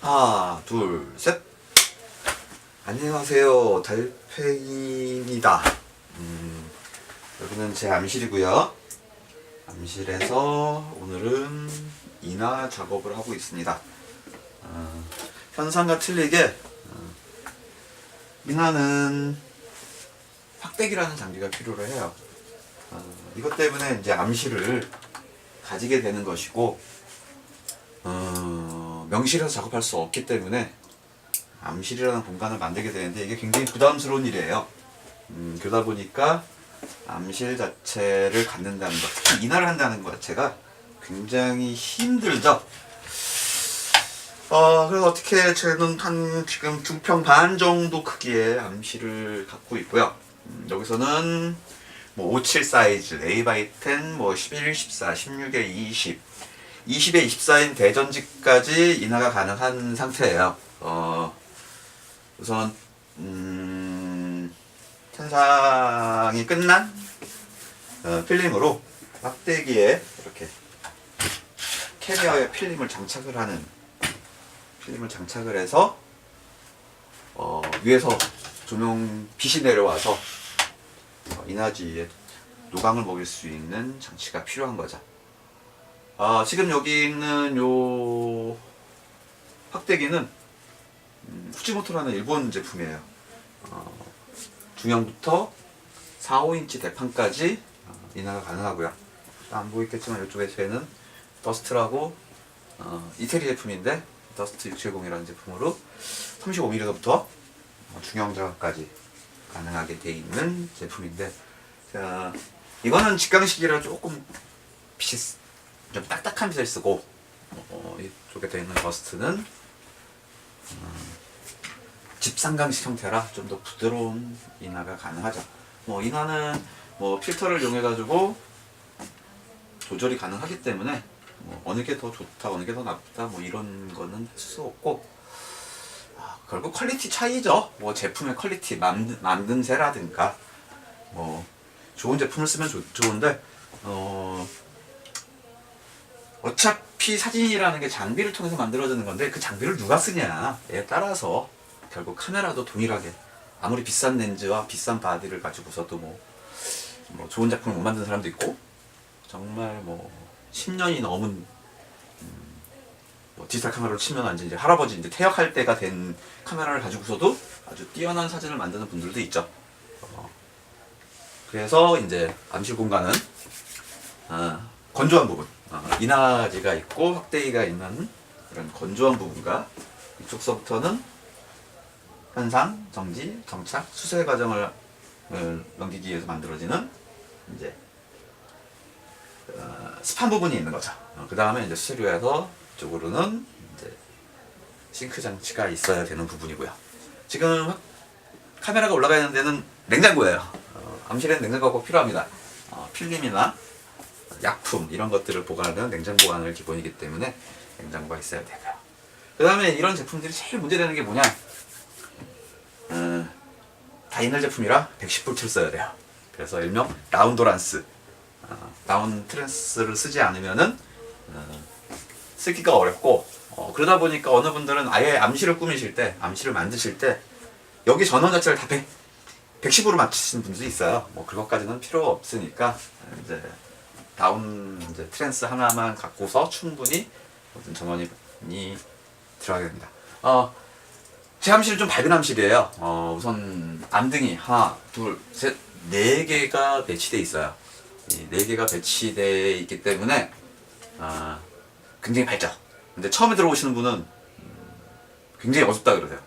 하나, 둘, 셋. 안녕하세요. 달팽이입니다. 음, 여기는 제 암실이고요. 암실에서 오늘은 인화 작업을 하고 있습니다. 어, 현상과 틀리게 어, 인화는 확대기라는 장비가 필요로 해요. 어, 이것 때문에 이제 암실을 가지게 되는 것이고 어, 명실에서 작업할 수 없기 때문에 암실이라는 공간을 만들게 되는데 이게 굉장히 부담스러운 일이에요. 음, 그러다 보니까 암실 자체를 갖는다는 것, 인하를 한다는 것 자체가 굉장히 힘들죠. 어, 그래서 어떻게 저는 한 지금 두 평 반 정도 크기의 암실을 갖고 있고요. 음, 여기서는 뭐 57 사이즈, A by 10, 뭐 11, 14, 16에 20, 20에 24인 대전지까지 인하가 가능한 상태예요. 어, 우선 음, 현상이 끝난 어, 필름으로 막대기에 이렇게 캐리어에 필름을 장착을 하는 필름을 장착을 해서 어, 위에서 조명 빛이 내려와서 어, 인화지에 노광을 먹일 수 있는 장치가 필요한 거죠. 아, 지금 여기 있는 요 확대기는 음, 후지모토라는 일본 제품이에요. 어, 중형부터 4, 5인치 대판까지 어, 인하가 가능하고요. 안 보이겠지만 이쪽에는 더스트라고 어, 이태리 제품인데 더스트 670이라는 제품으로 35mm부터 중형 작업까지 가능하게 돼 있는 제품인데 자, 이거는 직강식이라 조금 쓰- 좀 딱딱한 빛을 쓰고 어, 이쪽에 되어 있는 버스트는 음, 집상강식 형태라 좀 더 부드러운 인화가 가능하죠. 뭐 인화는 뭐 필터를 이용해 가지고 조절이 가능하기 때문에 뭐 어느 게 더 좋다, 어느 게 더 나쁘다 뭐 이런 거는 할 수 없고 아, 결국 퀄리티 차이죠. 뭐 제품의 퀄리티 만드, 만듦새라든가 뭐 좋은 제품을 쓰면 좋, 좋은데 어 어차피 사진이라는 게 장비를 통해서 만들어지는 건데 그 장비를 누가 쓰냐에 따라서 결국 카메라도 동일하게 아무리 비싼 렌즈와 비싼 바디를 가지고서도 뭐, 뭐 좋은 작품을 못 만드는 사람도 있고 정말 뭐 10년이 넘은 음, 뭐 디지털 카메라로 치면 완전 이제 할아버지 이제 퇴역할 때가 된 카메라를 가지고서도 아주 뛰어난 사진을 만드는 분들도 있죠. 어, 그래서 이제 암실 공간은 어, 건조한 부분, 어, 인화지가 있고 확대기가 있는 그런 건조한 부분과 이쪽서부터는 현상, 정지, 정착, 수세 과정을 어, 넘기기 위해서 만들어지는 이제 어, 습한 부분이 있는 거죠. 그 다음에 이제 수세류에서 쪽으로는 이제 싱크 장치가 있어야 되는 부분이고요. 지금 확- 카메라가 올라가 있는 데는 냉장고예요. 어, 암실에는 냉장고가 꼭 필요합니다. 어, 필름이나 약품 이런 것들을 보관하는 냉장 보관을 기본이기 때문에 냉장고가 있어야 되고요. 그 다음에 이런 제품들이 제일 문제되는 게 뭐냐? 어, 다 옛날 제품이라 110V를 써야 돼요. 그래서 일명 다운도란스, 어, 다운 트랜스를 쓰지 않으면은 어, 쓰기가 어렵고 어, 그러다 보니까 어느 분들은 아예 암실을 꾸미실 때, 암실을 만드실 때 여기 전원 자체를 다 100, 110으로 맞추시는 분들도 있어요. 뭐 그것까지는 필요 없으니까 이제 다운 이제 트랜스 하나만 갖고서 충분히 어떤 전원이 들어가게 됩니다. 어, 제 암실은 좀 밝은 암실이에요. 어, 우선 암등이 하나, 둘, 셋, 네 개가 배치돼 있어요. 이네 개가 배치돼 있기 때문에 아, 굉장히 밝죠. 근데 처음에 들어오시는 분은 음, 굉장히 어둡다 그러세요.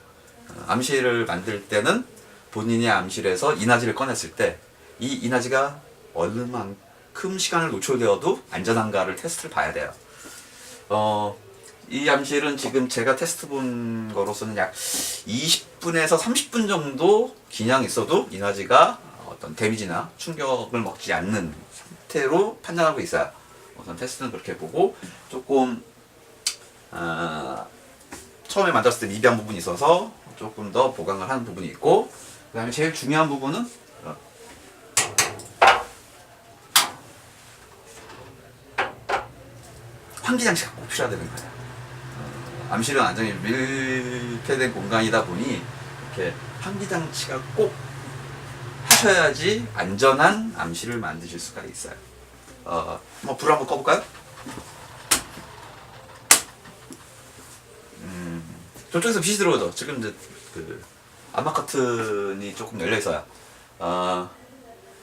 어, 암실을 만들 때는 본인이 암실에서 인화지를 꺼냈을 때이 인화지가 얼마만큼 시간을 노출되어도 안전한가를 테스트를 봐야 돼요. 어, 이 암실은 지금 제가 테스트 본 거로서는 약 20분에서 30분 정도 기냥 있어도 인화지가 어떤 데미지나 충격을 먹지 않는 상태로 판단하고 있어요. 우선 테스트는 그렇게 보고 조금 아, 처음에 만졌을 때 미비한 부분이 있어서 조금 더 보강을 하는 부분이 있고 그 다음에 제일 중요한 부분은 어, 환기 장치가 꼭 필요하다는 거예요. 어, 암실은 완전히 밀폐된 공간이다 보니 이렇게 환기 장치가 꼭 하셔야지 안전한 암실을 만드실 수가 있어요. 어, 뭐 불 한번 꺼볼까요? 음, 저쪽에서 빛이 들어오죠. 지금 이제 그 암막 커튼이 조금 열려 있어요. 어,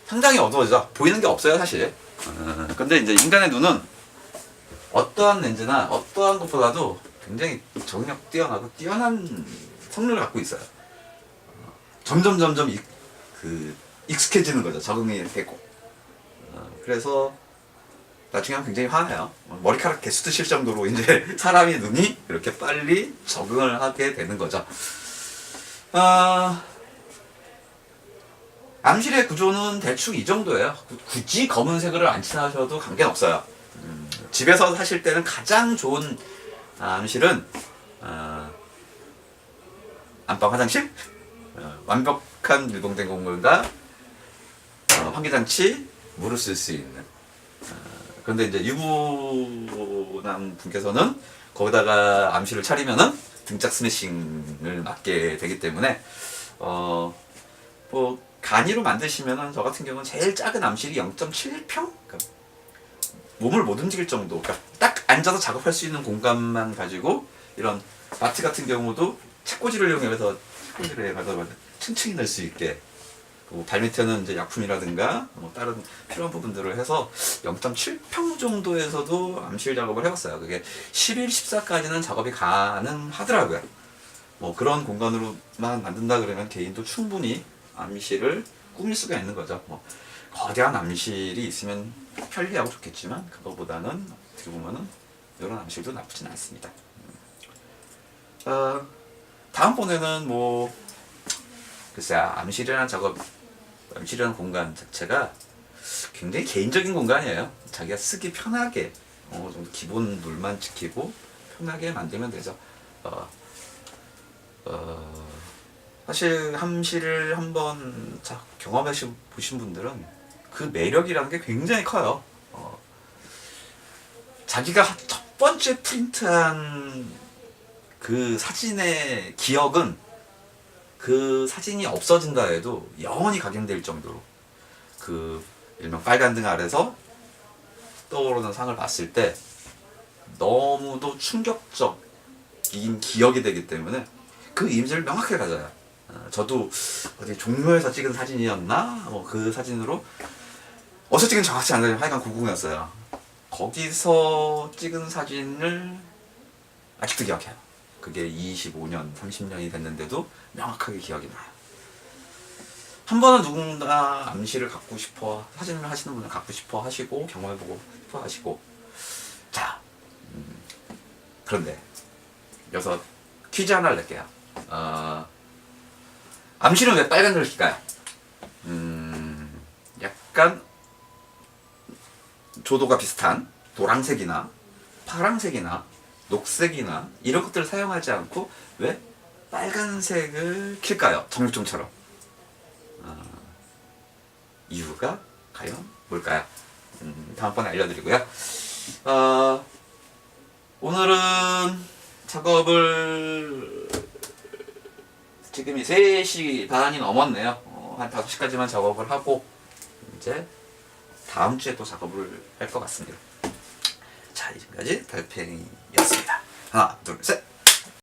상당히 어두워져. 보이는 게 없어요, 사실. 어, 근데 이제 인간의 눈은 어떠한 렌즈나 어떠한 것보다도 굉장히 적응력 뛰어나고 뛰어난 성능을 갖고 있어요. 어, 점점 점점 익, 그 익숙해지는 거죠. 적응이 되고. 어, 그래서 나중에 하면 굉장히 화나요. 어, 머리카락 개수도 실 정도로 이제 사람의 눈이 이렇게 빨리 적응을 하게 되는 거죠. 아, 암실의 구조는 대충 이 정도예요. 구- 굳이 검은색을 안 칠하셔도 관계는 없어요. 음, 집에서 사실 때는 가장 좋은 암실은 어, 안방 화장실, 어, 완벽한 유동된 공간과 어, 환기장치, 물을 쓸 수 있는. 어, 그런데 이제 유부남 분께서는 거기다가 암실을 차리면은 등짝 스매싱을 맞게 되기 때문에 어, 뭐 간이로 만드시면은 저 같은 경우는 제일 작은 암실이 0.7평? 그러니까 몸을 못 움직일 정도. 그러니까 딱 앉아서 작업할 수 있는 공간만 가지고 이런 마트 같은 경우도 책꽂이를 이용해서 책꽂이를 해가지고 층층이 넣을 수 있게 그리고 발밑에는 이제 약품이라든가 뭐 다른 필요한 부분들을 해서 0.7평 정도에서도 암실 작업을 해봤어요. 그게 11, 14까지는 작업이 가능하더라고요. 뭐 그런 공간으로만 만든다 그러면 개인도 충분히 암실을 꾸밀 수가 있는 거죠. 뭐 거대한 암실이 있으면 편리하고 좋겠지만 그거보다는 어떻게 보면은 이런 암실도 나쁘진 않습니다. 음. 어, 다음번에는 뭐 글쎄 암실이라는 작업, 암실이라는 공간 자체가 굉장히 개인적인 공간이에요. 자기가 쓰기 편하게 어느 정도 기본 룰만 지키고 편하게 만들면 되죠. 어, 어, 사실 함실을 한번 자, 경험해 보신 분들은 그 매력이라는 게 굉장히 커요. 어, 자기가 첫 번째 프린트한 그 사진의 기억은 그 사진이 없어진다 해도 영원히 각인될 정도로 그 일명 빨간 등 아래서 떠오르는 상을 봤을 때 너무도 충격적인 기억이 되기 때문에 그 이미지를 명확하게 가져요. 어, 저도 어디 종묘에서 찍은 사진이었나? 뭐 그 사진으로 어디서 찍은 정확치 않아요. 하여간 궁금했어요. 거기서 찍은 사진을 아직도 기억해요. 그게 25년, 30년이 됐는데도 명확하게 기억이 나요. 한 번은 누군가 암시를 갖고 싶어 사진을 하시는 분은 갖고 싶어 하시고 경험해보고 싶어 하시고 자 음, 그런데 여기서 퀴즈 하나를 낼게요. 어, 암실은 왜 빨간 글씨일까요? 음, 약간 조도가 비슷한 노란색이나 파란색이나 녹색이나 이런 것들을 사용하지 않고 왜 빨간색을 킬까요? 정육점처럼. 어, 이유가 과연 뭘까요? 음, 다음번에 알려드리고요. 어, 오늘은 작업을 지금이 3시 반이 넘었네요. 어, 한 5시까지만 작업을 하고 이제 다음 주에 또 작업을 할 것 같습니다. 자, 지금까지 달팽이였습니다. 하나, 둘, 셋.